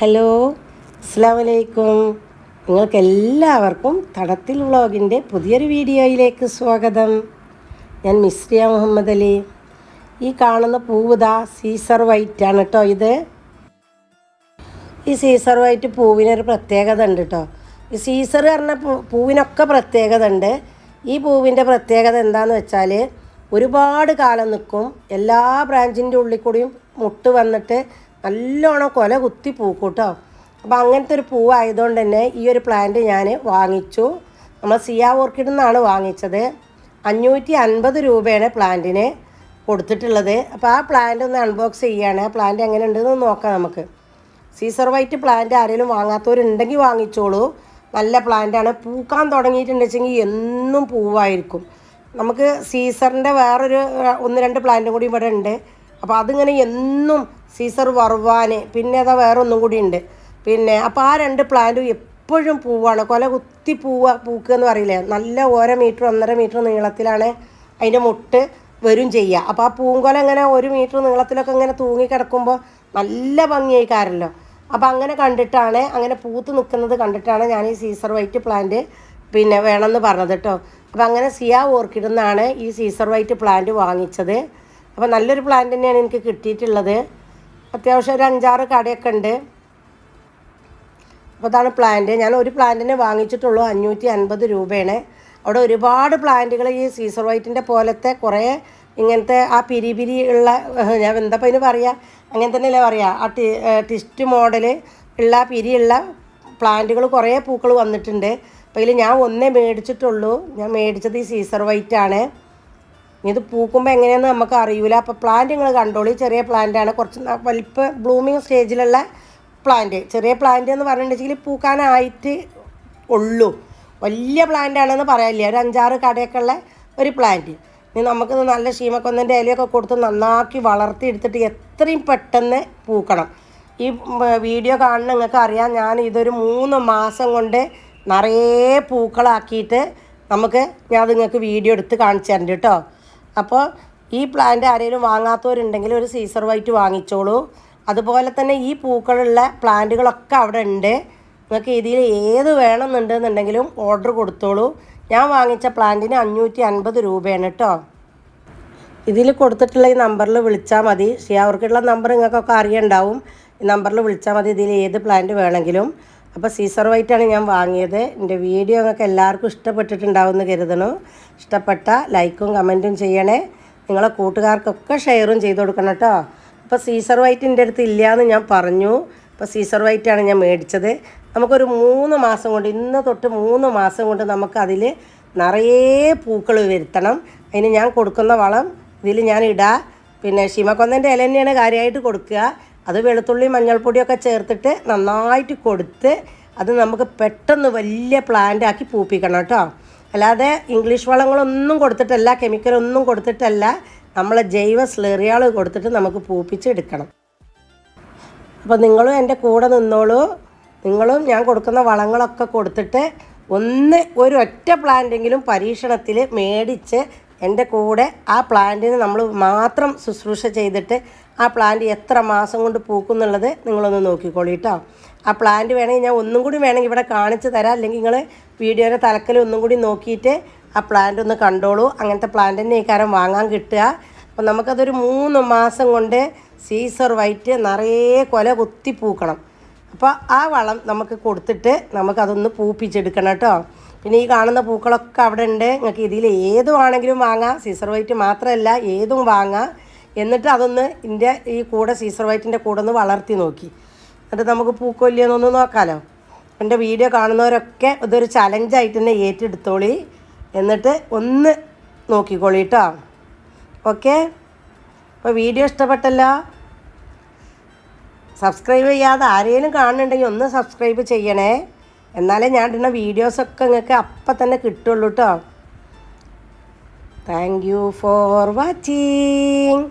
Hello അസ്സാമലൈക്കും നിങ്ങൾക്ക് എല്ലാവർക്കും തടത്തിൽ വ്ളോഗിന്റെ പുതിയൊരു വീഡിയോയിലേക്ക് സ്വാഗതം. ഞാൻ മിസ്രിയ മുഹമ്മദ് അലി. ഈ കാണുന്ന പൂവുത സീസർ വൈറ്റ് ആണ് കേട്ടോ ഇത്. ഈ സീസർ വൈറ്റ് പൂവിനൊരു പ്രത്യേകത ഉണ്ട് കേട്ടോ ഈ സീസർ പറഞ്ഞ പൂവിനൊക്കെ പ്രത്യേകത ഉണ്ട്. ഈ പൂവിന്റെ പ്രത്യേകത എന്താണെന്ന് വെച്ചാൽ ഒരുപാട് കാലം നിൽക്കും എല്ലാ ബ്രാഞ്ചിന്റെ ഉള്ളിൽ കൂടിയും മുട്ട് വന്നിട്ട് നല്ലോണം കൊല കുത്തി പൂ കൂട്ടോ അപ്പോൾ അങ്ങനത്തെ ഒരു പൂവായതുകൊണ്ട് തന്നെ ഈ ഒരു പ്ലാന്റ് ഞാൻ വാങ്ങിച്ചു. നമ്മൾ സിയാ ഓർക്കിഡിൽ നിന്നാണ് വാങ്ങിച്ചത്. അഞ്ഞൂറ്റി അൻപത് രൂപയാണ് പ്ലാന്റിന് കൊടുത്തിട്ടുള്ളത്. അപ്പോൾ ആ പ്ലാന്റ് ഒന്ന് അൺബോക്സ് ചെയ്യുകയാണ് ആ പ്ലാന്റ് എങ്ങനെ ഉണ്ടെന്ന് നോക്കാം നമുക്ക്. സീസർ വൈറ്റ് പ്ലാന്റ് ആരെങ്കിലും വാങ്ങാത്തവരുണ്ടെങ്കിൽ വാങ്ങിച്ചോളൂ. നല്ല പ്ലാന്റാണ് പൂക്കാൻ തുടങ്ങിയിട്ടുണ്ടെങ്കിൽ എന്നും പൂവായിരിക്കും. നമുക്ക് സീസറിന്റെ വേറൊരു ഒന്ന് രണ്ട് പ്ലാന്റും കൂടി ഇവിടെ ഉണ്ട്. അപ്പോൾ അതിങ്ങനെ എന്നും സീസർ വറുവാന് പിന്നെ അതാ വേറെ ഒന്നും കൂടി ഉണ്ട് പിന്നെ അപ്പോൾ ആ രണ്ട് പ്ലാന്റും എപ്പോഴും പൂവാണ്. കൊല കുത്തി പൂവ പൂക്കുക എന്ന് പറയില്ലേ? നല്ല ഓരോ മീറ്റർ ഒന്നര മീറ്റർ നീളത്തിലാണ് അതിന്റെ മുട്ട് വരും ചെയ്യുക അപ്പോൾ ആ പൂങ്കൊല ഇങ്ങനെ ഒരു മീറ്റർ നീളത്തിലൊക്കെ ഇങ്ങനെ തൂങ്ങി കിടക്കുമ്പോൾ നല്ല ഭംഗിയായിക്കാരല്ലോ. അപ്പോൾ അങ്ങനെ കണ്ടിട്ടാണ് അങ്ങനെ പൂത്ത് നിൽക്കുന്നത് കണ്ടിട്ടാണ് ഞാൻ ഈ സീസർ വൈറ്റ് പ്ലാന്റ് പിന്നെ വേണമെന്ന് പറഞ്ഞത് കേട്ടോ. അപ്പോൾ അങ്ങനെ സിയ ഓർക്കിഡിൽ നിന്നാണ് ഈ സീസർ വൈറ്റ് പ്ലാന്റ് വാങ്ങിച്ചത്. അപ്പോൾ നല്ലൊരു പ്ലാന്റ് തന്നെയാണ് എനിക്ക് കിട്ടിയിട്ടുള്ളത്. അത്യാവശ്യം ഒരു അഞ്ചാറ് കടയൊക്കെ ഉണ്ട്. അപ്പോൾ അതാണ് പ്ലാന്റ് ഞാൻ ഒരു പ്ലാന്റിനെ വാങ്ങിച്ചിട്ടുള്ളൂ അഞ്ഞൂറ്റി അൻപത് രൂപയാണ്. അവിടെ ഒരുപാട് പ്ലാന്റുകൾ ഈ സീസർ വൈറ്റിന്റെ പോലത്തെ കുറേ ഇങ്ങനത്തെ ആ പിരി പിരി ഉള്ള ഞാൻ എന്താ അതിന് പറയുക അങ്ങനെ തന്നെയല്ലേ പറയുക ആ ടി ടിസ്റ്റ് മോഡൽ ഉള്ള പിരിയുള്ള പ്ലാന്റുകൾ കുറേ പൂക്കൾ വന്നിട്ടുണ്ട്. അപ്പോൾ ഇതിൽ ഞാൻ ഒന്നേ മേടിച്ചിട്ടുള്ളൂ. ഞാൻ മേടിച്ചത് ഈ സീസർ വൈറ്റാണ് ഇനി ഇത് പൂക്കുമ്പോൾ എങ്ങനെയാണെന്ന് നമുക്ക് അറിയില്ല അപ്പോൾ പ്ലാന്റ് നിങ്ങൾ കണ്ടോളി. ചെറിയ പ്ലാന്റാണ് കുറച്ച് വലിപ്പ ബ്ലൂമിങ് സ്റ്റേജിലുള്ള പ്ലാന്റ് ചെറിയ പ്ലാന്റ് എന്ന് പറഞ്ഞിട്ടുണ്ടെങ്കിൽ പൂക്കാനായിട്ട് ഉള്ളൂ. വലിയ പ്ലാന്റ് ആണെന്ന് പറയാനില്ല ഒരു അഞ്ചാറ് കടയൊക്കെ ഉള്ള ഒരു പ്ലാന്റ് ഇനി നമുക്കിത് നല്ല ഷീമക്കൊന്നിന്റെ ഇലയൊക്കെ കൊടുത്ത് നന്നാക്കി വളർത്തി എടുത്തിട്ട് എത്രയും പെട്ടെന്ന് പൂക്കണം. ഈ വീഡിയോ കാണുന്ന നിങ്ങൾക്ക് അറിയാം. ഞാൻ ഇതൊരു മൂന്ന് മാസം കൊണ്ട് നിറയെ പൂക്കളാക്കിയിട്ട് നമുക്ക് ഞാൻ നിങ്ങൾക്ക് വീഡിയോ എടുത്ത് കാണിച്ചു തരണ്ട് കേട്ടോ. അപ്പോൾ ഈ പ്ലാന്റ് ആരെങ്കിലും വാങ്ങാത്തവരുണ്ടെങ്കിൽ ഒരു സീസർ വൈറ്റ് വാങ്ങിച്ചോളൂ. അതുപോലെ തന്നെ ഈ പൂക്കളുള്ള പ്ലാന്റുകളൊക്കെ അവിടെ ഉണ്ട്. നിങ്ങൾക്ക് ഇതിൽ ഏത് വേണമെന്നുണ്ടെന്നുണ്ടെങ്കിലും ഓർഡർ കൊടുത്തോളൂ. ഞാൻ വാങ്ങിച്ച പ്ലാന്റിന് അഞ്ഞൂറ്റി അൻപത് രൂപയാണ് കേട്ടോ ഇതിൽ കൊടുത്തിട്ടുള്ള ഈ നമ്പറിൽ വിളിച്ചാൽ മതി. ഷിയാവർക്കുള്ള നമ്പർ നിങ്ങൾക്കൊക്കെ അറിയണ്ടാവും. ഈ നമ്പറിൽ വിളിച്ചാൽ മതി ഇതിൽ ഏത് പ്ലാന്റ് വേണമെങ്കിലും. അപ്പോൾ സീസർ വൈറ്റാണ് ഞാൻ വാങ്ങിയത്. എന്റെ വീഡിയോ നിങ്ങൾക്ക് എല്ലാവർക്കും ഇഷ്ടപ്പെട്ടിട്ടുണ്ടാവും എന്ന് കരുതണു. ഇഷ്ടപ്പെട്ട ലൈക്കും കമന്റും ചെയ്യണേ. നിങ്ങളെ കൂട്ടുകാർക്കൊക്കെ ഷെയറും ചെയ്ത് കൊടുക്കണം കേട്ടോ അപ്പോൾ സീസർ വൈറ്റ് എന്റെ അടുത്ത് ഇല്ല എന്ന് ഞാൻ പറഞ്ഞു. അപ്പോൾ സീസർ വൈറ്റാണ് ഞാൻ മേടിച്ചത്. നമുക്കൊരു മൂന്ന് മാസം കൊണ്ട് ഇന്ന് തൊട്ട് മൂന്ന് മാസം കൊണ്ട് നമുക്കതിൽ നിറയെ പൂക്കൾ വരുത്തണം. അതിന് ഞാൻ കൊടുക്കുന്ന വളം ഇതിൽ ഞാൻ ഇടാം. പിന്നെ ഷിമക്കൊന്നന്റെ ഇല തന്നെയാണ് കാര്യമായിട്ട് കൊടുക്കുക. അത് വെളുത്തുള്ളി മഞ്ഞൾപ്പൊടിയൊക്കെ ചേർത്തിട്ട് നന്നായിട്ട് കൊടുത്ത് അത് നമുക്ക് പെട്ടെന്ന് വലിയ പ്ലാന്റ് ആക്കി പൂപ്പിക്കണം കേട്ടോ. അല്ലാതെ ഇംഗ്ലീഷ് വളങ്ങളൊന്നും കൊടുത്തിട്ടല്ല കെമിക്കലൊന്നും കൊടുത്തിട്ടല്ല നമ്മളെ ജൈവ സ്ലെറിയാൾ കൊടുത്തിട്ട് നമുക്ക് പൂപ്പിച്ചെടുക്കണം. അപ്പോൾ നിങ്ങളും എന്റെ കൂടെ നിന്നോളൂ. നിങ്ങളും ഞാൻ കൊടുക്കുന്ന വളങ്ങളൊക്കെ കൊടുത്തിട്ട് ഒന്ന് ഒരു ഒറ്റ പ്ലാന്റെങ്കിലും പരീക്ഷണത്തിൽ മേടിച്ച് എന്റെ കൂടെ ആ പ്ലാന്റിന് നമ്മൾ മാത്രം ശുശ്രൂഷ ചെയ്തിട്ട് ആ പ്ലാന്റ് എത്ര മാസം കൊണ്ട് പൂക്കും എന്നുള്ളത് നിങ്ങളൊന്ന് നോക്കിക്കോളൂ കേട്ടോ ആ പ്ലാന്റ് വേണമെങ്കിൽ ഞാൻ ഒന്നും കൂടി വേണമെങ്കിൽ ഇവിടെ കാണിച്ച് തരാം. അല്ലെങ്കിൽ നിങ്ങൾ വീഡിയോയുടെ തലക്കൽ ഒന്നും കൂടി നോക്കിയിട്ട് ആ പ്ലാന്റ് ഒന്ന് കണ്ടോളൂ. അങ്ങനത്തെ പ്ലാന്റ് തന്നെ ഇക്കാരം വാങ്ങാൻ കിട്ടുക. അപ്പം നമുക്കതൊരു മൂന്ന് മാസം കൊണ്ട് സീസർ വൈറ്റ് നിറയെ കൊല കുത്തി പൂക്കണം. അപ്പോൾ ആ വളം നമുക്ക് കൊടുത്തിട്ട് നമുക്കതൊന്ന് പൂപ്പിച്ചെടുക്കണം കേട്ടോ പിന്നെ ഈ കാണുന്ന പൂക്കളൊക്കെ അവിടെ ഉണ്ട്. നിങ്ങൾക്ക് ഇതിൽ ഏത് വേണമെങ്കിലും വാങ്ങാം. സീസർ വൈറ്റ് മാത്രമല്ല ഏതും വാങ്ങാം. എന്നിട്ട് അതൊന്ന് ഇതിന്റെ ഈ കൂടെ സീസർ വൈറ്റിന്റെ കൂടെ ഒന്ന് വളർത്തി നോക്കി. എന്നിട്ട് നമുക്ക് പൂക്കൊല്ലിയെന്നൊന്ന് നോക്കാമല്ലോ എന്റെ വീഡിയോ കാണുന്നവരൊക്കെ ഇതൊരു ചലഞ്ചായിട്ട് തന്നെ ഏറ്റെടുത്തോളി. എന്നിട്ട് ഒന്ന് നോക്കിക്കോളി കേട്ടോ ഓക്കെ അപ്പോൾ വീഡിയോ ഇഷ്ടപ്പെട്ടല്ല? സബ്സ്ക്രൈബ് ചെയ്യാതെ ആരെങ്കിലും കാണുന്നുണ്ടെങ്കിൽ ഒന്ന് സബ്സ്ക്രൈബ് ചെയ്യണേ. എന്നാലേ ഞാൻ ഇടുന്ന വീഡിയോസൊക്കെ നിങ്ങൾക്ക് അപ്പം തന്നെ കിട്ടുള്ളൂ കേട്ടോ താങ്ക് യു ഫോർ വാച്ചിങ്